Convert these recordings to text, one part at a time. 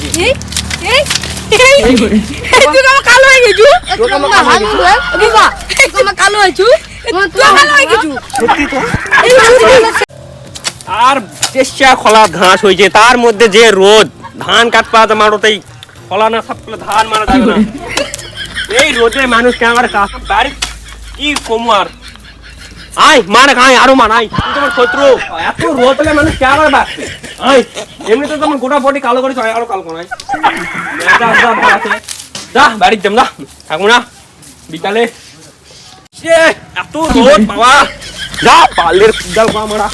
এই এই এই। তুই কেমন কালো হয়ে গেছু? তুই কেমন কালো বাবা তুই কেমন কালো হয়েছু? তুই কালো হয়ে গেছু? সত্যি তো। আর চেষ্টা খোলা ঘাস হয়েছে তার মধ্যে যে রোদ ধান কাটপা তো মারোতেই খোলা না সব ধান মারা যাবে না। এই রোদে মানুষ কে আমার কাজ বাড়ি কি কমার আয় মার খাই আরও মার আয়। তোমার শত্রু। এত রোদ হলে মানুষ কে আমার বাঁচবে? আয়। এমনিতে তোমার গোটা বডি কালো করে আয় আরও কালো করে যা বাড়ির যাম যা, থাকব না। বিকালে। সে, এত রোদ, বাবা। যা, পালের কুদাল পা মারা।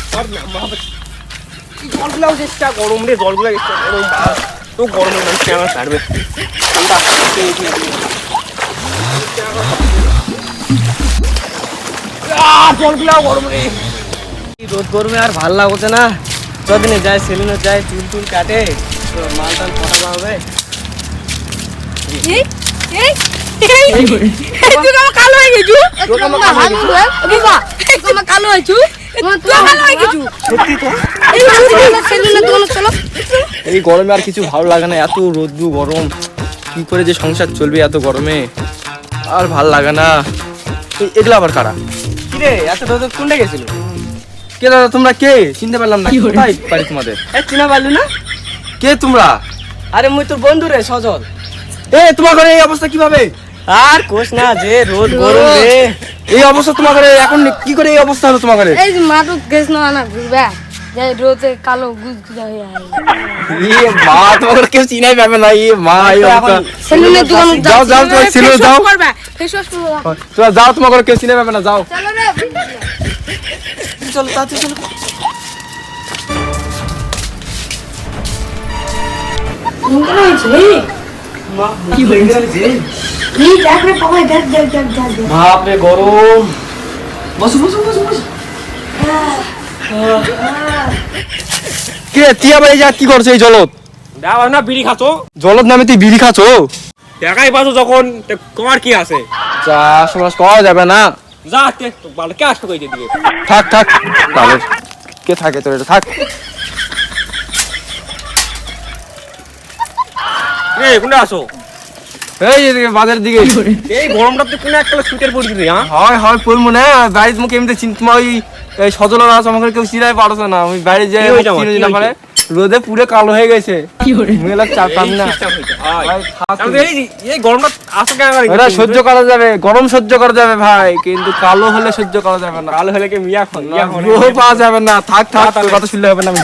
জলগুলাও চেষ্টা গরম রে জলগুলা চেষ্টা গরম তো গরমে মানুষ কেমন ছাড়বে। ঠান্ডা গরম রে। রোদ গরমে, আর ভালো লাগছে না। কদিনে যায় সেলুনে যায় চুল টুল কাটে তো মাল টাল পাঠানো হবে। কালো হয়ে গেছু কালো হয়েছু এই গরমে আর কিছু ভালো লাগে না এত রোদ্দু গরম। কি করে যে সংসার চলবে এত গরমে? আর ভালো লাগে না। এগুলো আবার কারা? কিরে এত রোদ কোনটা গেছিল? কে দাদা তোমরা কে? চিনতে পারলাম না। কোথায় বাড়ি তোমাদের? এ চিনা পারলি না? কে তোমরা? আরে মুই তোর বন্ধু রে সজল। এ তোমার ঘরে এই অবস্থা কীভাবে? আর কোষ না যে রোদ গরম রে। এই অবস্থা তোমার ঘরে এখন কি করে এই অবস্থা হলো তোমার ঘরে? এই যে মাটুক গেছ না না ঘুরবে। যাই রোদে কালো গুজগুজা হয়ে আয়। ইয়ে মা তোমার ঘরে কেউ চিনাই পাবে না ইয়ে মা এই অবস্থা। সেলুনে দোকানে যাও যাও তোমার ছিল যাও করবে। ফেস ওয়াশ করবে। তোমরা যাও তোমার ঘরে কেউ চিনাই পাবে না যাও। চলো রে চলো তাড়াতাড়ি চলো। বাপরে গরম। বসো বসো বসো বসো। কে তুই আবার এই যা কি করছ এই জলত? দেখ না বিড়ি খাচ্ছো? জলত নামে তুই বিড়ি খাচ্ছো? দেখাই পাচ্ছ যখন তোমার কি আছে। চাষ মাস করা যাবে না। থাক থাক। তাহলে কে থাকে তোর? এটা থাক। এই কোনটা আসো? এই যে বাজারের দিকে। এই গরমটা তো কোনো একটা সুইটার হ্যাঁ? হয় হয় পড়ব না। বাড়ির মুখে এমনি চিন তোমার ওই এই সজল আছে আমাকে কেউ চিনাই পারছ না। আমি বাইরে যে কি হয়েছে আমার? চিনি না পারে। রোদে পুরো কালো হয়ে গেছে। মেলা চাপ না। এই গরমটা আসো কেন এটা সহ্য করা যাবে গরম সহ্য করা যাবে ভাই কিন্তু কালো হলে সহ্য করা যাবে না। কালো হলে কি মিয়া খন মিয়া খন পাওয়া যাবে না। থাক থাক তোর কথা শুনলে হবে না আমি